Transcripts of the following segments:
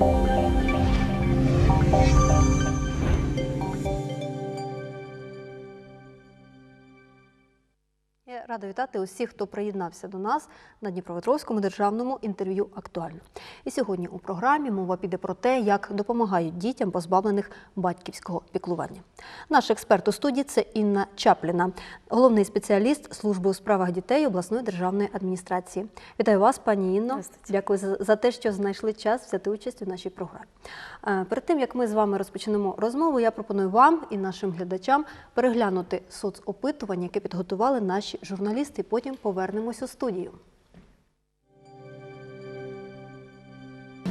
Thank you. Рада вітати усіх, хто приєднався до нас на Дніпропетровському державному інтерв'ю актуально. І сьогодні у програмі мова піде про те, як допомагають дітям, позбавлених батьківського піклування. Наш експерт у студії це Інна Чапліна, головний спеціаліст служби у справах дітей обласної державної адміністрації. Вітаю вас, пані Інно. Дякую за, те, що знайшли час взяти участь у нашій програмі. Е, Перед тим як ми з вами розпочнемо розмову, я пропоную вам і нашим глядачам переглянути соцопитування, яке підготували наші журналісти і Потім повернемось у студію.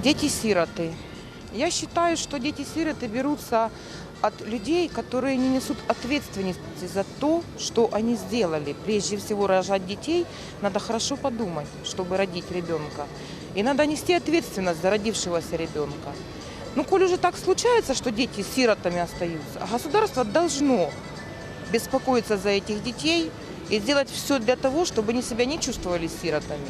Дети-сироты. Я считаю, что дети-сироты берутся от людей, которые не несут ответственности за то, что они сделали. Прежде всего, рожать детей надо хорошо подумать, чтобы родить ребенка. И надо нести ответственность за родившегося ребенка. Ну, коль уже так случается, что дети сиротами остаются, государство должно беспокоиться за этих детей и сделать все для того, чтобы они себя не чувствовали сиротами.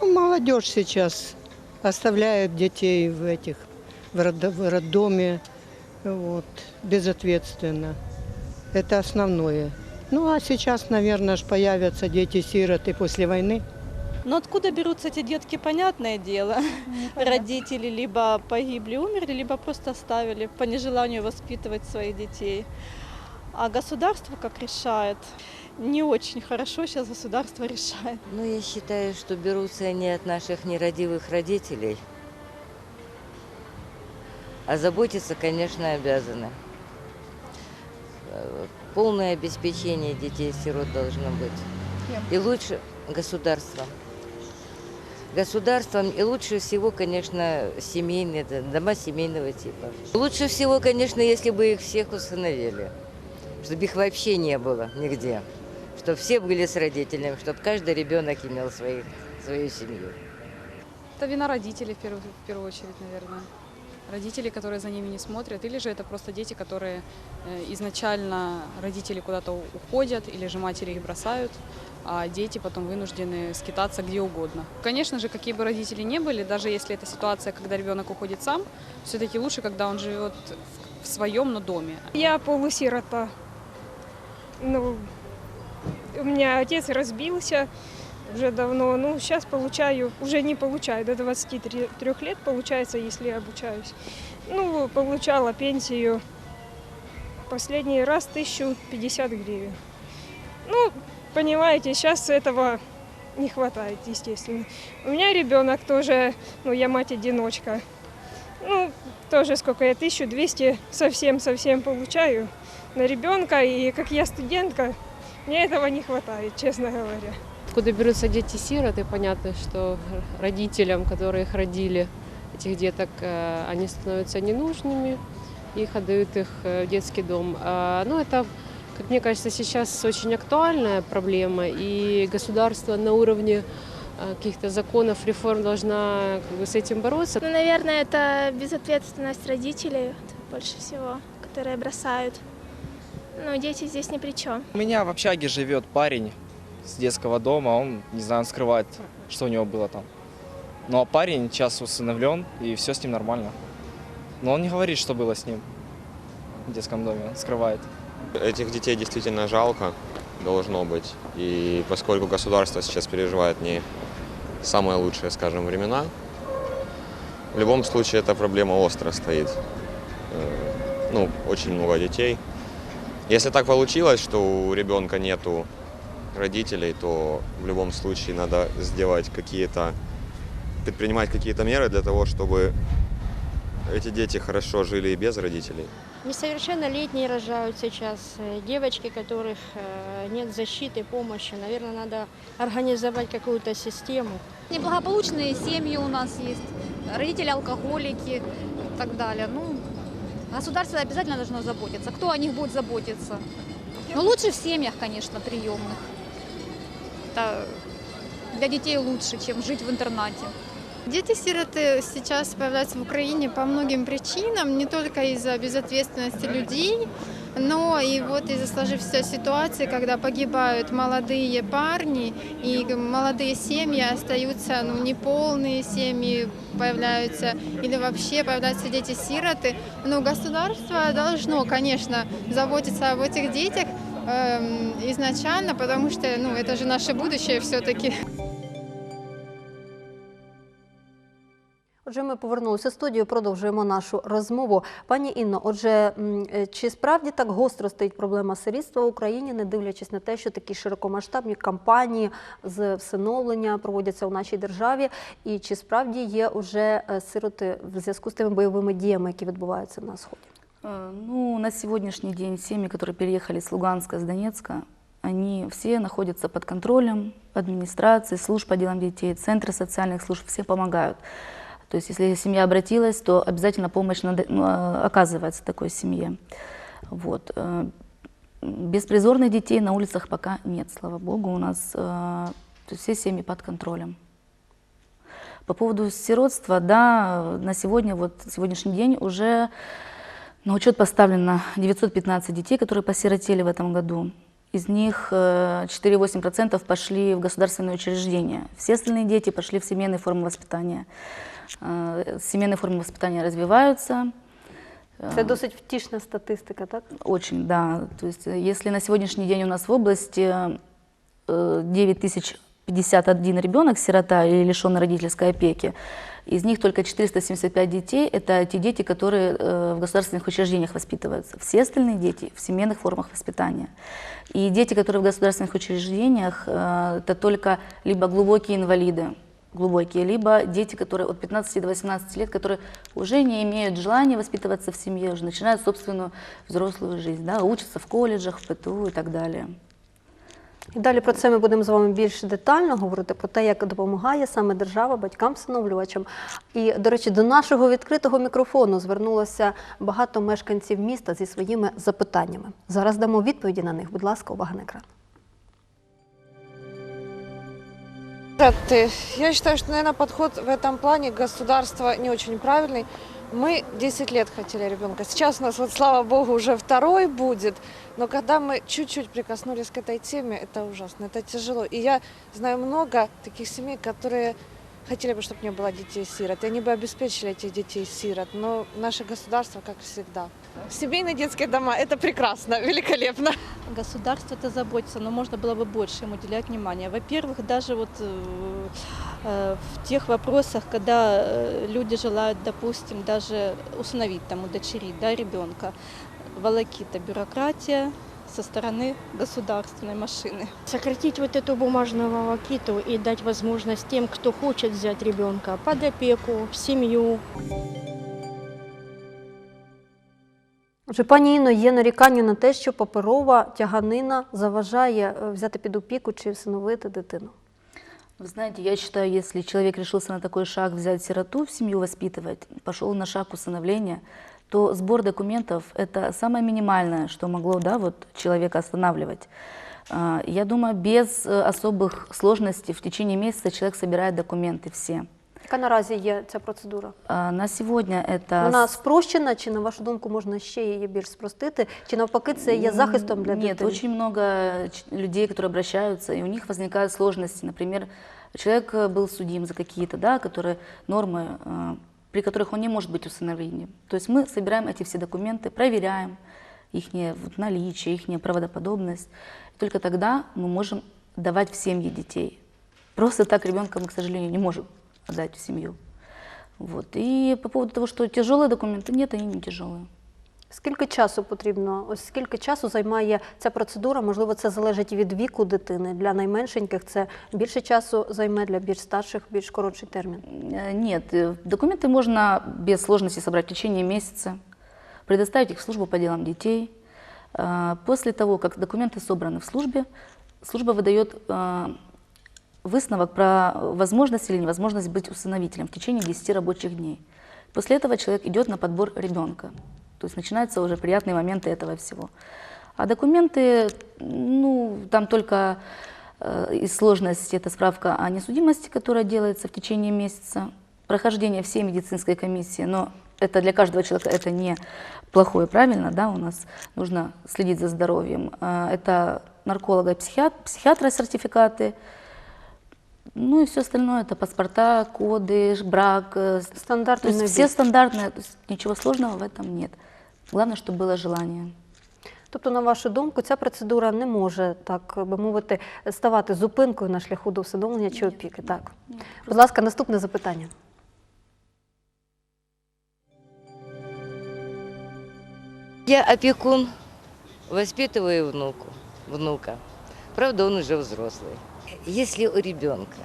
Ну, молодежь сейчас оставляет детей в этих в родо- в роддоме вот, безответственно. Это основное. Ну а сейчас, наверное, ж появятся дети-сироты после войны. Но откуда берутся эти детки, понятное дело. Родители либо погибли, умерли, либо просто оставили по нежеланию воспитывать своих детей. А государство как решает? Не очень хорошо сейчас государство решает. Ну, я считаю, что берутся они от наших нерадивых родителей. А заботиться, конечно, обязаны. Э, Полное обеспечение детей-сирот должно быть. И лучше государством. Государством и лучше всего, конечно, семейные, дома семейного типа. Лучше всего, конечно, если бы их всех усыновили. Чтобы их вообще не было нигде. Чтобы все были с родителями, чтобы каждый ребенок имел своих, свою семью. Это вина родителей в первую, в первую очередь, наверное. Родители, которые за ними не смотрят, или же это просто дети, которые э, изначально родители куда-то уходят, или же матери их бросают, а дети потом вынуждены скитаться где угодно. Конечно же, какие бы родители ни были, даже если это ситуация, когда ребенок уходит сам, все-таки лучше, когда он живет в, в своем, но доме, Я полусирота. Ну, у меня отец разбился уже давно. Ну, сейчас получаю, уже не получаю, до 23 лет получается, если я обучаюсь. Ну, получала пенсию последний раз 1050 гривен. Ну, понимаете, сейчас этого не хватает, естественно. У меня ребенок тоже, ну, я мать-одиночка. Ну, тоже сколько я, 1200 совсем-совсем получаю на ребенка, и как я студентка, мне этого не хватает, честно говоря. Откуда берутся дети-сироты, понятно, что родителям, которые их родили, этих деток, э, они становятся ненужными, их отдают их э, в детский дом. А, Ну, это, как мне кажется, сейчас очень актуальная проблема, и государство на уровне э, каких-то законов, реформ должна как бы, с этим бороться. Ну, наверное, это безответственность родителей вот, больше всего, которые бросают. Но дети здесь ни при чем. У меня в общаге живет парень с детского дома, он, не знаю, он скрывает, что у него было там. Ну а парень сейчас усыновлен, и все с ним нормально. Но он не говорит, что было с ним в детском доме, он скрывает. Этих детей действительно жалко, должно быть. И поскольку государство сейчас переживает не самые лучшие, скажем, времена, в любом случае эта проблема остро стоит. Э, Ну, очень много детей. Если так получилось, что у ребенка нету родителей, то в любом случае надо сделать какие-то, предпринимать какие-то меры для того, чтобы эти дети хорошо жили и без родителей. Несовершеннолетние рожают сейчас, э, девочки, которых э, нет защиты, помощи. Наверное, надо организовать какую-то систему. Неблагополучные семьи у нас есть, родители алкоголики и так далее. Ну, государство обязательно должно заботиться. Кто о них будет заботиться? Ну, лучше в семьях, конечно, приемных. Это для детей лучше, чем жить в интернате. Дети-сироты сейчас появляются в Украине по многим причинам, не только из-за безответственности людей, Но и вот из-за сложившейся ситуации, когда погибают молодые парни и г- молодые семьи остаются ну, неполные семьи появляются или вообще появляются дети-сироты, ну, государство должно, конечно, заботиться об этих детях эм, изначально, потому что ну, это же наше будущее все-таки. Отже, ми повернулися в студію, продовжуємо нашу розмову. Пані Інно, отже, м, е, чи справді так гостро стоїть проблема сирітства в Україні, не дивлячись на те, що такі широкомасштабні кампанії з всиновлення проводяться у нашій державі? І чи справді є уже е, сироти в зв'язку з тими бойовими діями, які відбуваються на сході? Э, Ну, на сегодняшний день семьи, которые переехали с Луганска, с Донецка, они все находятся под контролем администрации, служб по делам детей, центры социальных служб, все помогают. То есть, если семья обратилась, то обязательно помощь надо- ну, а, оказывается такой семье. Вот. э, Беспризорных детей на улицах пока нет, слава богу, у нас э, все семьи под контролем. По поводу сиротства, да, на сегодня, вот сегодняшний день уже на учет поставлено 915 детей, которые посиротели в этом году. Из них э, 4,8% пошли в государственные учреждения. Все остальные дети пошли в семейные формы воспитания. Э, Семейные формы воспитания развиваются. Э, досить втішна статистика, так? Очень, да. То есть, э, если на сегодняшний день у нас в области э, 9051 ребенок, сирота или лишенный родительской опеки, из них только 475 детей – это те дети, которые в государственных учреждениях воспитываются. Все остальные дети в семейных формах воспитания. И дети, которые в государственных учреждениях, это только либо глубокие инвалиды, глубокие, либо дети, которые от 15 до 18 лет, которые уже не имеют желания воспитываться в семье, уже начинают собственную взрослую жизнь, да, учатся в колледжах, в ПТУ и так далее. І далі про це ми будемо з вами більш детально говорити про те, як допомагає саме держава батькам-всиновлювачам. І, до речі, до нашого відкритого мікрофону звернулося багато мешканців міста зі своїми запитаннями. Зараз дамо відповіді на них. Будь ласка, увага на екран. Я считаю, что, наверное, подход в этом плане государства не очень правильный. Мы 10 лет хотели ребенка. Сейчас у нас, вот, слава богу, уже второй будет. Но когда мы чуть-чуть прикоснулись к этой теме, это ужасно, это тяжело. И я знаю много таких семей, которые хотели бы, чтобы не было детей-сирот. И они бы обеспечили этих детей-сирот. Но наше государство, как всегда. Семейные детские дома – это прекрасно, великолепно. Государство это заботится, но можно было бы больше им уделять внимания. Во-первых, даже вот э, э, в тех вопросах, когда э, люди желают, допустим, даже усыновить, там, удочерить да, ребенка, волокита бюрократия со стороны государственной машины. Сократить вот эту бумажную волокиту и дать возможность тем, кто хочет взять ребенка под опеку, в семью, Отже, пані Інно, є нарікання на те, що паперова тяганина заважає е, взяти під опіку чи всиновити дитину. Вы знаете, я считаю, если человек решился на такой шаг взять сироту в семью воспитывать, пошел на шаг усыновления, то сбор документов – это самое минимальное, что могло да, вот, человека останавливать. А, Я думаю, без э, особых сложностей в течение месяца человек собирает документы все. Яка наразі є ця процедура? А, На сегодня это... Вона спрощена, чи на вашу думку можна ще її більш спростити, чи навпаки це є захистом для Нет, дитини? очень много ч- людей, которые обращаются, и у них возникают сложности. Например, человек э, был судим за какие-то, да, которые, нормы, э, при которых он не может быть усыновлением. То есть мы собираем эти все документы, проверяем их вот, наличие, их правдоподобность. И только тогда мы можем давать в семьи детей. Просто так ребенка мы, к сожалению, не можем отдать в семью. Вот. И по поводу того, что тяжелые документы, нет, они не тяжелые. Скільки часу потрібно? Ось скільки часу займає ця процедура? Можливо, це залежить від віку дитини. Для найменшеньких це більше часу займе, для більш старших більш коротший термін. Э, Нет, э, документы можно без сложности собрать в течение месяца, предоставить их в службу по делам детей. А, После того, как документы собраны в службе, служба выдает выставок про возможность или невозможность быть усыновителем в течение 10 рабочих дней. После этого человек идет на подбор ребенка. То есть начинаются уже приятные моменты этого всего. А документы, ну, там только э, из сложности это справка о несудимости, которая делается в течение месяца, прохождение всей медицинской комиссии, но это для каждого человека это не плохое, правильно, да, у нас нужно следить за здоровьем. А, Это нарколога, психиат- психиатра сертификаты, ну и все остальное, это паспорта, коды, ж- брак. э, с- Стандартный То есть набор. все стандартные, то есть ничего сложного в этом нет. Главное, чтобы было желание. Тобто, на вашу думку, ця процедура не може, так би мовити, ставати зупинкою на шляху до усиновлення чи опіки. Так. Будь ласка, наступне запитання. Я опекун, воспитываю внуку, внука. Правда, он уже взрослый. Если у ребенка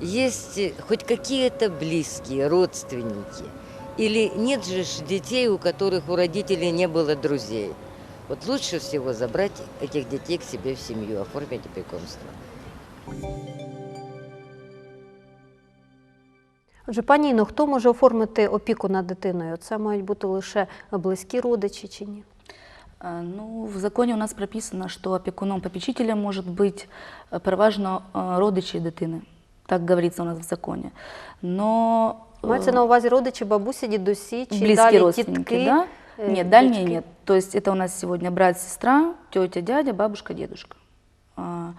есть э, хоть какие-то близкие, родственники, или нет же ж детей, у которых у родителей не было друзей, вот лучше всего забрать этих детей к себе в семью, оформить опекунство. Отже, пані Інно, хто може оформити опіку над дитиною? Це мають бути лише близькі родичі чи ні? А, Ну, в законе у нас прописано, что опекуном попечителем может быть э, переважно э, родичі дитини. Так говорится у нас в законе. Но э, Мається на увазі родичі, бабусі, дідусі чи близкие далі родственники, тітки? да? е, Нет, дальние дядьки? нет. То есть это у нас сегодня брат, сестра, тетя, дядя, бабушка, дедушка. А,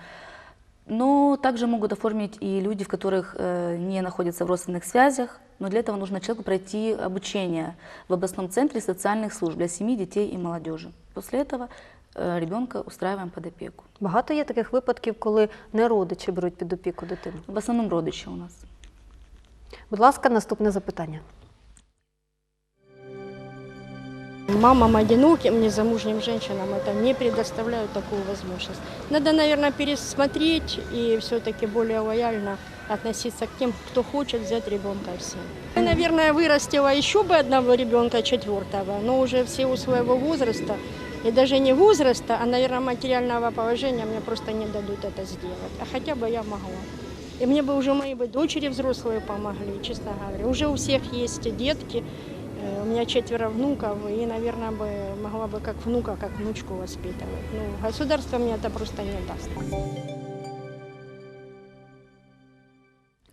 Но также могут оформить и люди, в которых э, не находятся в родственных связях, но для этого нужно человеку пройти обучение в областном центре социальных служб для семьи, детей и молодежи. После этого э, ребенка устраиваем под опеку. Багато є таких випадків, коли не родичі беруть під опіку дитину. В основном родичи у нас. Будь ласка, наступне запитання. Мамам одиноким, незамужним женщинам это не предоставляют такую возможность. Надо, наверное, пересмотреть и все-таки более лояльно относиться к тем, кто хочет взять ребенка в семью. Я, наверное, вырастила еще бы одного ребенка, четвертого, но уже в силу своего возраста, и даже не возраста, а, наверное, материального положения мне просто не дадут это сделать. А хотя бы я могла. И мне бы уже мои бы дочери взрослые помогли, честно говоря. Уже у всех есть детки, Э, У меня четверо внуков, и, наверное, бы могла бы как внука, как внучку воспитывать. Ну, государство мне это просто не даст.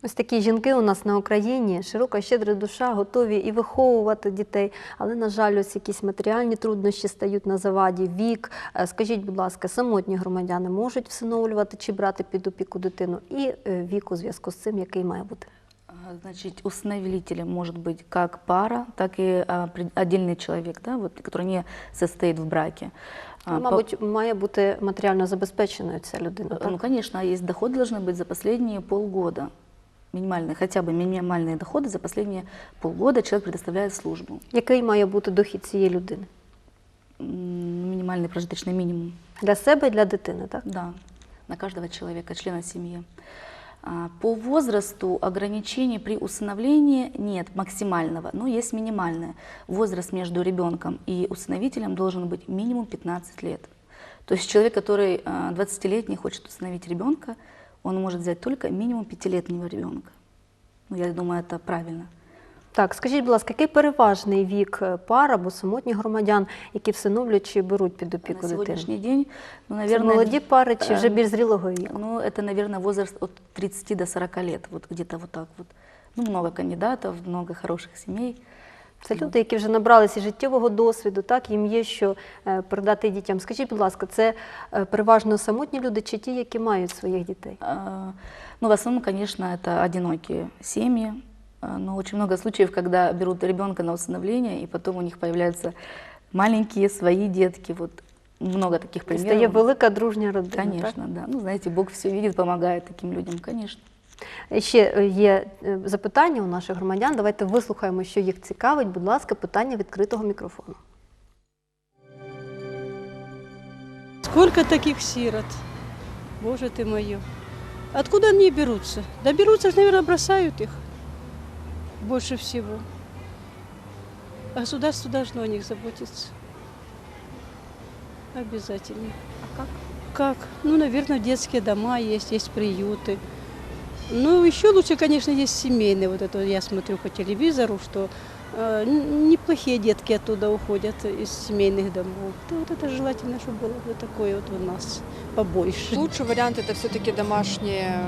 Ось такі жінки у нас на Україні, широка, щедра душа, готові і виховувати дітей. Але, на жаль, ось якісь матеріальні труднощі стають на заваді, вік. Е, Скажіть, будь ласка, самотні громадяни можуть всиновлювати чи брати під опіку дитину? І е, вік у зв'язку з цим, який має бути? А, Значит, усыновителем может быть как пара, так и а, при- отдельный человек, да, вот, который не состоит в браке. А, Ну, по- Мабуть, має бути матеріально забезпеченою ця людина. Э, Так? Ну, конечно, есть доходы должны быть за последние полгода. Минимальные, хотя бы минимальные доходы за последние полгода человек предоставляет службу. Який має бути дохід цієї людини? М, Минимальный прожиточный минимум. Для себе і для дитини, так? Да, на каждого человека, члена семьи. А, По возрасту ограничений при усыновлении нет максимального, но есть минимальное. Возраст между ребенком и усыновителем должен быть минимум 15 лет. То есть человек, который а, 20-летний хочет усыновить ребенка, он может взять только минимум пятилетнего ребенка. Ну, я думаю, это правильно. Так, скажіть, будь ласка, який переважний вік е, пар або самотніх громадян, які всиновлюють чи беруть під опіку На дитину? сегодняшний день, ну, Це наверное, молоді пари чи вже э, більш зрілого віку? Ну, это, наверное, возраст от 30 до 40 лет, вот где-то вот так вот. Ну, много кандидатов, много хороших семей. Це люди, які вже набралися життєвого досвіду, так їм є що е, передати дітям. Скажіть, будь ласка, це е, переважно самотні люди чи ті, які мають своїх дітей? Ну, в основном, конечно, это одинокие семьи, но очень много случаев, когда берут ребенка на усыновление, и потом у них появляются маленькие свои детки. Вот много таких І примеров. Стає велика дружня родина. Конечно, да. Ну, знаете, Бог все видит, помогает таким людям, конечно. Ще е, є е, запитання у наших громадян. Давайте вислухаємо, що їх цікавить. Будь ласка, питання відкритого мікрофону. Сколько таких сирот? Боже ты мой. Откуда они берутся? Да берутся наверное, бросают их. Больше всего. Государство должно о них заботиться. Обязательно. А как? Как? Ну, наверное, детские дома есть, есть приюты. Ну, еще лучше, конечно, есть семейные. Вот это я смотрю по телевизору, что э, н- неплохие детки оттуда уходят из семейных домов. Да вот это желательно, чтобы было вот такое вот у нас побольше. Лучший вариант это все-таки домашние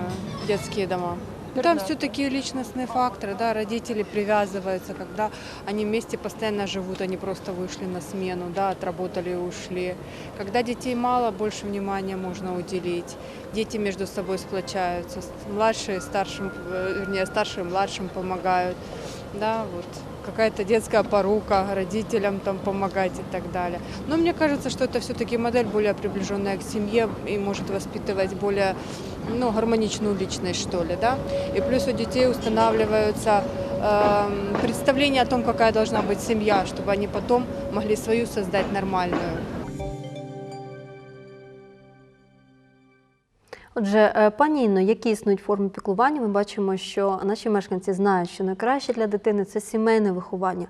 детские дома. Там все-таки личностные факторы, да, родители привязываются, когда они вместе постоянно живут, они просто вышли на смену, да, отработали и ушли. Когда детей мало, больше внимания можно уделить. Дети между собой сплочаются, с- младшие старшим, э, вернее, старшие младшим помогают, да, вот какая-то детская порука, родителям там помогать и так далее. Но мне кажется, что это все-таки модель более приближенная к семье и может воспитывать более ну, гармоничную личность, что ли, да. И плюс у детей устанавливаются эм, представления о том, какая должна быть семья, чтобы они потом могли свою создать нормальную. Отже, е, пані Інно, які існують форми піклування? Ми бачимо, що наші мешканці знають, що найкраще для дитини це сімейне виховання.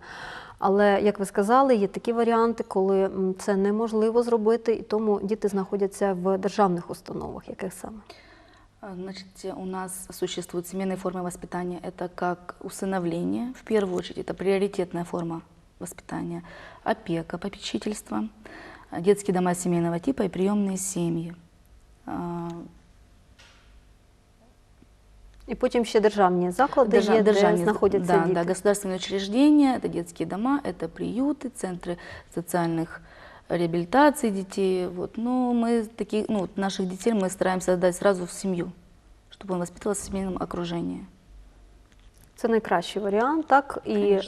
Але, як ви сказали, є такі варіанти, коли м, це неможливо зробити, і тому діти знаходяться в державних установах. Яких саме? А, Значит, у нас существуют семейные формы воспитания. Это как усыновление, в первую очередь, это приоритетная форма воспитания, опека, попечительство, а, детские дома семейного типа и приемные семьи. А, І потім ще державні заклади Держа- є, де державные- знаходяться да, діти. да, государственные учреждения, это детские дома, это приюты, центры социальных реабилитаций детей. Вот. Но мы таких, ну, вот наших детей мы стараемся отдать сразу в семью, чтобы он воспитывался в семейном окружении. Це найкращий варіант, так? І е,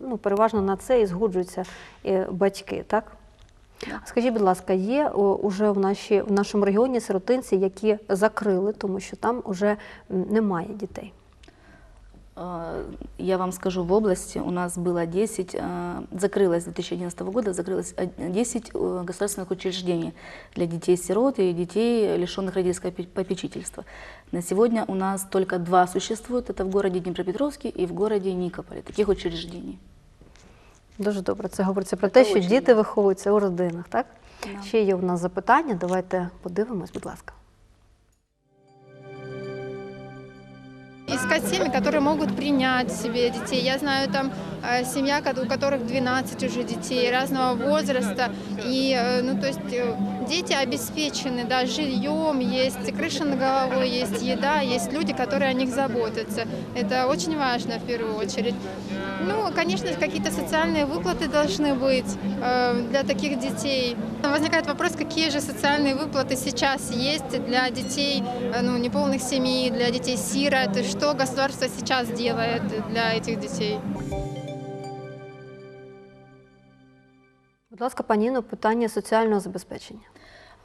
ну, переважно на це і згоджуються е, батьки, так? Скажіть, будь ласка, є о, уже в, наші, в нашому регіоні сиротинці, які закрили, тому що там вже м, немає дітей. А, Я вам скажу, в области у нас было 10, а, закрылось с 2011 года, закрылось од- 10 э, государственных учреждений для детей-сирот и детей, лишенных родительского пе- попечительства. На сегодня у нас только два существуют, это в городе Днепропетровске и в городе Никополе, таких учреждений. Дуже добре. Це говориться про те, що діти виховуються у родинах, так? Ще є у нас запитання. Давайте подивимось, будь ласка. Искать семьи, которые могут принять себе детей. Я знаю там э, семья, ко- у которых 12 уже детей разного возраста. И, э, ну, то есть э, дети обеспечены, да, жильем, есть крыша над головой, есть еда, есть люди, которые о них заботятся. Это очень важно в первую очередь. Ну, конечно, какие-то социальные выплаты должны быть э, для таких детей. Возникает вопрос, какие же социальные выплаты сейчас есть для детей э, ну, неполных семей, для детей-сирот, и что государство сейчас делает для этих детей. Будь ласка, пані Інно, питання соціального забезпечення.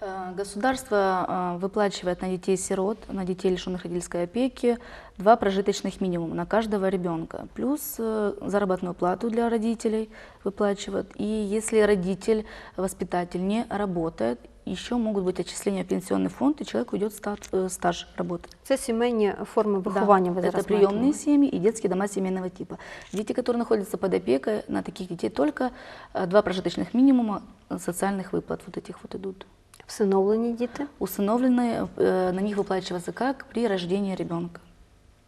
Э, Государство э, выплачивает на детей-сирот, на детей, лишенных родительской опеки, два прожиточных минимума на каждого ребенка, плюс э, заработную плату для родителей выплачивают. И если родитель, воспитатель не работает, еще могут быть отчисления в пенсионный фонд, и человек уйдет стат- э, стаж работы. Це сімейні форми виховання. ви это зараз маєте на приемные увазі. семьи и детские дома семейного типа. Дети, которые находятся под опекой, на таких детей только э, два прожиточных минимума социальных выплат вот этих вот идут. Всиновлені діти. Усыновленные, э, на них выплачивается как при рождении ребенка.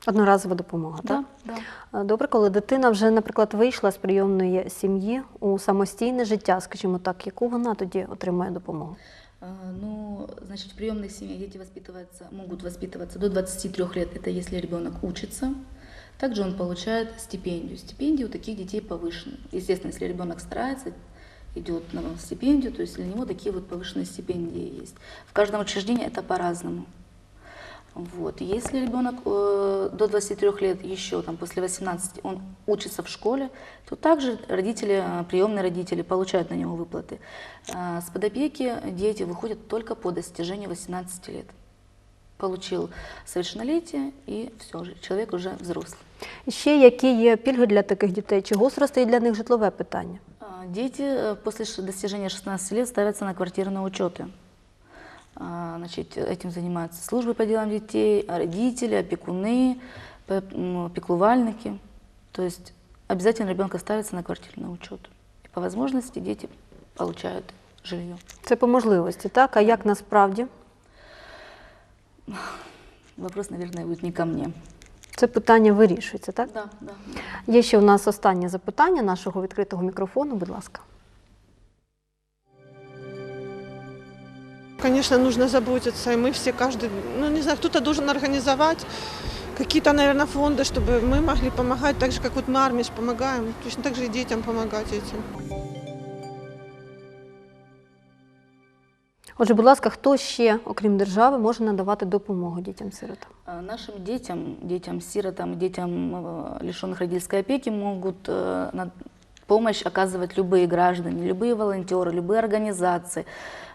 Одноразова допомога, Да, так? Е, Добре, коли дитина вже, наприклад, вийшла з прийомної сім'ї у самостійне життя, скажімо так, яку вона тоді отримує допомогу? Э, Ну, значит, в приемных семьях дети воспитываются, могут воспитываться до 23 лет, это если ребенок учится. Также он получает стипендию. Стипендии у таких детей повышены. Естественно, если ребенок старается, идет на стипендию, то есть для него такие вот повышенные стипендии есть. В каждом учреждении это по-разному. Вот. Если ребенок э, до 23 лет еще там, после 18 он учится в школе, то также родители, э, приемные родители получают на него выплаты. А С подопеки дети выходят только по достижению 18 лет. Получил совершеннолетие и все же, человек уже взрослый. І ще які є пільги для таких дітей? Чи гостро стоїть для них житлове питання? А, Дети э, после достижения 16 лет ставятся на квартирные учеты. А, Значит, этим занимаются службы по делам детей, родители, опекуны, пеклувальники. То есть обязательно ребенка ставится на квартирный учет. И по возможности дети получают жилье. Це по можливості, так? А як насправді? Вопрос, наверное, будет не ко мне. Це питання вирішується, так? Да, да. Є ще у нас останнє запитання нашого відкритого мікрофону, будь ласка. Конечно, нужно заботиться, и мы все, каждый, ну не знаю, кто-то должен организовать какие-то, наверное, фонды, чтобы мы могли помогать, так же, как вот мы армии ж помогаем, точно так же и детям помогать этим. Отже, будь ласка, хто ще, окрім держави, може надавати допомогу дітям-сиротам? А Нашим детям, детям-сиротам, детям, э, лишенных родительской опеки, могут э, на- помощь оказывать любые граждане, любые волонтеры, любые организации,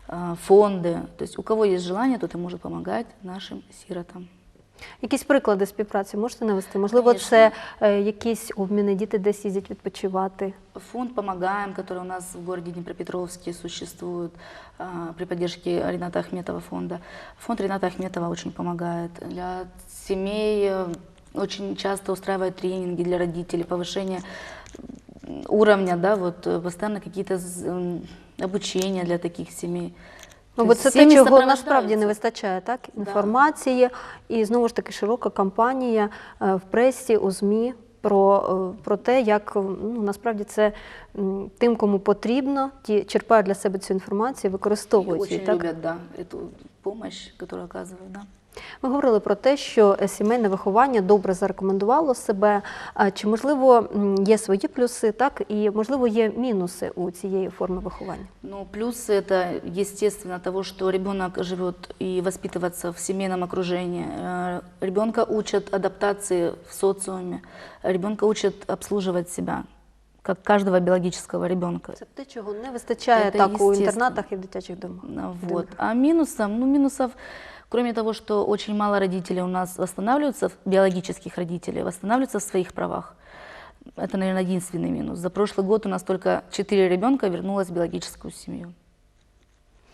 э, фонды. То есть у кого есть желание, тот и может помогать нашим сиротам. Якісь приклади співпраці можете навести? Можливо, це е, якісь обміни, діти десь їздять відпочивати. Фонд «Помогаем», который у нас в городе Днепропетровске существует а, при поддержке Рената Ахметова фонда. Фонд Рената Ахметова очень помогает. Для семей э, очень часто устраивает тренинги для родителей, повышение м, уровня, да, вот э, постоянно какие-то з- м, обучения для таких семей. Ну, бо це те, чого насправді не вистачає, так? Інформації і знову ж таки широка кампанія е, в пресі, у ЗМІ про, е, про те, як ну, насправді це тим, кому потрібно, ті черпають для себе цю інформацію, використовують. І її. очень Так? да, эту помощь, которую оказывают, да. Ми говорили про те, що е, сімейне виховання добре зарекомендувало себе. А Чи можливо м, є свої плюси, так і можливо є мінуси у цієї форми виховання? Ну, плюсы это, естественно, того, что ребенок живет и воспитывается в семейном окружении. Э, Ребенка учат адаптации в социуме, ребенка учат обслуживать себя, как каждого биологического ребенка. Це те, чого не вистачає Це так у естественно. інтернатах і в дитячих домах. Вот. А минусом, ну, минусов, кроме того, что очень мало родителей у нас восстанавливаются, биологических родителей, восстанавливаются в своих правах. Это, наверное, единственный минус. За прошлый год у нас только 4 ребенка вернулось в биологическую семью.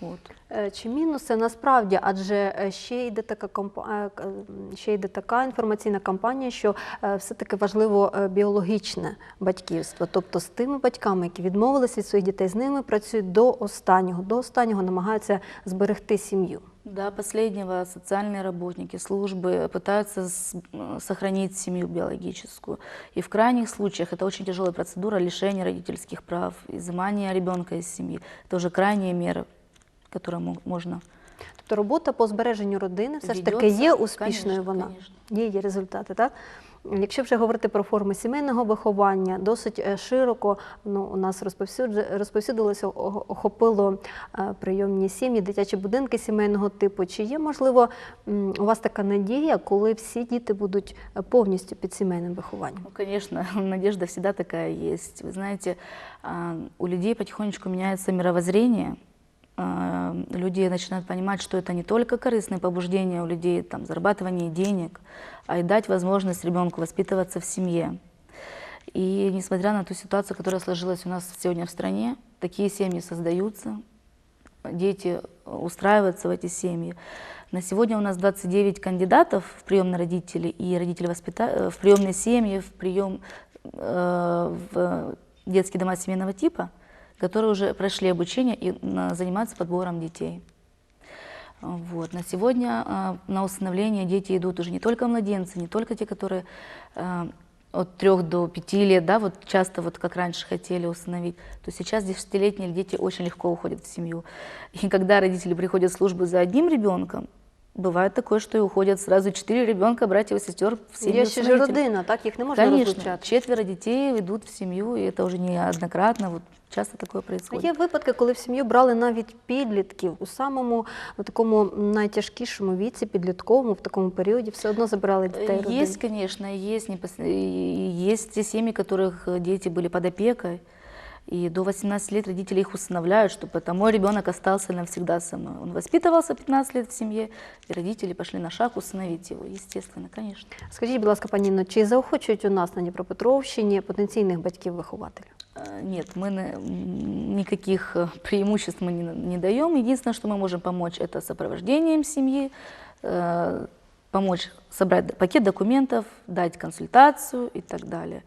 Вот. Е, Чи мінуси насправді, адже е, ще йде така компа- е, к- м, ще йде така інформаційна кампанія, що е, все-таки важливо е, біологічне батьківство, тобто з тими батьками, які відмовились від своїх дітей, з ними працюють до останнього, до останнього намагаються зберегти сім'ю. До последнего социальные работники, службы пытаются с- м, сохранить семью биологическую. И в крайних случаях это очень тяжелая процедура лишения родительских прав, изымания ребенка из семьи. Это уже крайние меры, которые можно. Тобто робота по збереженню родини все ж таки є успішною. конечно, вона є, є результати, так? Якщо вже говорити про форми сімейного виховання, досить е, широко ну, у нас розповсюдилося, охопило е, прийомні сім'ї, дитячі будинки сімейного типу. Чи є, можливо, у вас така надія, коли всі діти будуть е, повністю під сімейним вихованням? Ну, конечно, надежда всегда такая есть. Вы знаете, а, у людей потихонечку меняется мировоззрение. А, Люди начинают понимать, что это не только корыстные побуждения у людей, там, зарабатывание денег, а и дать возможность ребенку воспитываться в семье. И несмотря на ту ситуацию, которая сложилась у нас сегодня в стране, такие семьи создаются, дети устраиваются в эти семьи. На сегодня у нас 29 кандидатов в приемные родители и родители воспита... э, в приемные семьи, в прием э, в детские дома семейного типа, которые уже прошли обучение и на- занимаются подбором детей. Вот. На сегодня а, на усыновление дети идут уже не только младенцы, не только те, которые а, от трех до пяти лет, да, вот часто вот как раньше хотели усыновить, то сейчас десятилетние дети очень легко уходят в семью. И когда родители приходят в службу за одним ребенком, бывает такое, что и уходят сразу четыре ребенка, братьев и сестер в семью. Є ще ж усыновителей. родина, так їх не можна Конечно, розлучати. четверо детей идут в семью, и это уже неоднократно, вот часто такое А происходит. Є випадки, коли в сім'ю брали навіть підлітків у самому ну, такому найтяжкішому віці, підлітковому, в такому періоді, все одно забирали дітей родин. Есть, конечно, есть, непос- и есть те семьи, которых э, дети были под опекой, и до 18 лет родители их усыновляют, чтобы это мой ребенок остался навсегда со мной. Он воспитывался 15 лет в семье, и родители пошли на шаг усыновить его, естественно, конечно. Скажіть, будь ласка, пані Інно, чи заохочують у нас на Дніпропетровщині потенційних батьків-вихователів? Э, Нет, мы на- м, никаких э, преимуществ мы не, на- не даем. Единственное, что мы можем помочь, это сопровождением семьи, э, помочь собрать пакет документов, дать консультацию и так далее.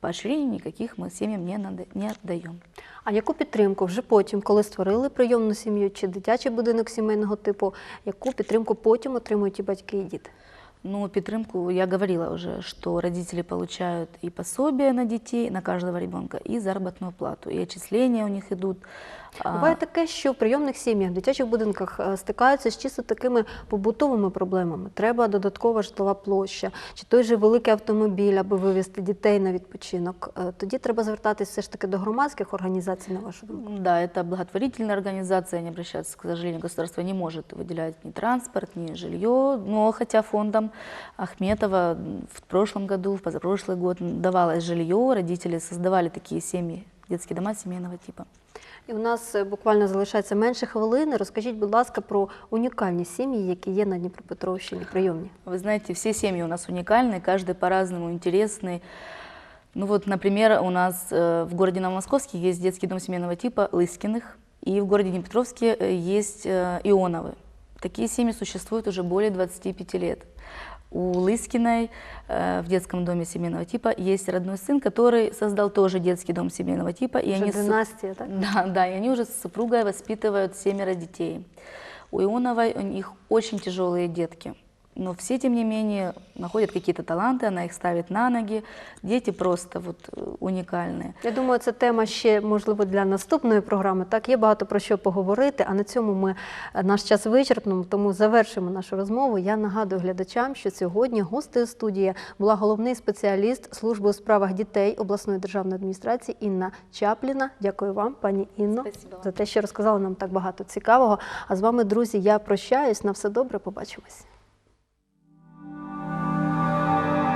Поощрений никаких мы семьям не, не отдаем. А яку підтримку вже потім, коли створили прийомну сім'ю чи дитячий будинок сімейного типу, яку підтримку потім отримують і батьки, і діти? Ну, підтримку я говорила уже, что родители получают и пособие на детей, на каждого ребенка, и заработную плату. И отчисления у них идут Буває таке, що в прийомних сім'ях, в дитячих будинках е, стикаються з чисто такими побутовими проблемами. Треба додаткова житлова площа, чи той же великий автомобіль, аби вивезти дітей на відпочинок. Е, Тоді треба звертатися все ж таки до громадських організацій, на вашу думку. Да, это благотворительная организация, они обращаются, к сожалению, государство не может выделять ни транспорт, ни жилье, но хотя фондом Ахметова в прошлом году, в позапрошлый год давалось жилье, родители создавали такие семьи, детские дома семейного типа. І у нас е, буквально залишається менше хвилини. Розкажіть, будь ласка, про унікальні сім'ї, які є на Дніпропетровщині, прийомні. Вы знаете, все семьи у нас уникальны, каждый по-разному интересный. Ну вот, например, у нас э, в городе Новомосковске есть детский дом семейного типа Лыскиных, и в городе Днепетровске э, есть э, Ионовы. Такие семьи существуют уже более 25 лет. У Лыскиной э, в детском доме семейного типа есть родной сын, который создал тоже детский дом семейного типа. И Уже они с- династия, так? Да, да, и они уже с супругой воспитывают семеро детей. У Ионовой у них очень тяжелые детки. Но все, тем не менее, находят какие-то таланты, она их ставит на ноги. Дети просто вот э, уникальные. Я думаю, це тема ще можливо для наступної програми. Так, є багато про що поговорити. А на цьому ми е, наш час вичерпнемо, тому завершимо нашу розмову. Я нагадую глядачам, що сьогодні гостею студії була головний спеціаліст служби у справах дітей обласної державної адміністрації Інна Чапліна. Дякую вам, пані Інно, за те, що розказали нам так багато цікавого. А з вами, друзі, я прощаюсь. На все добре, побачимось.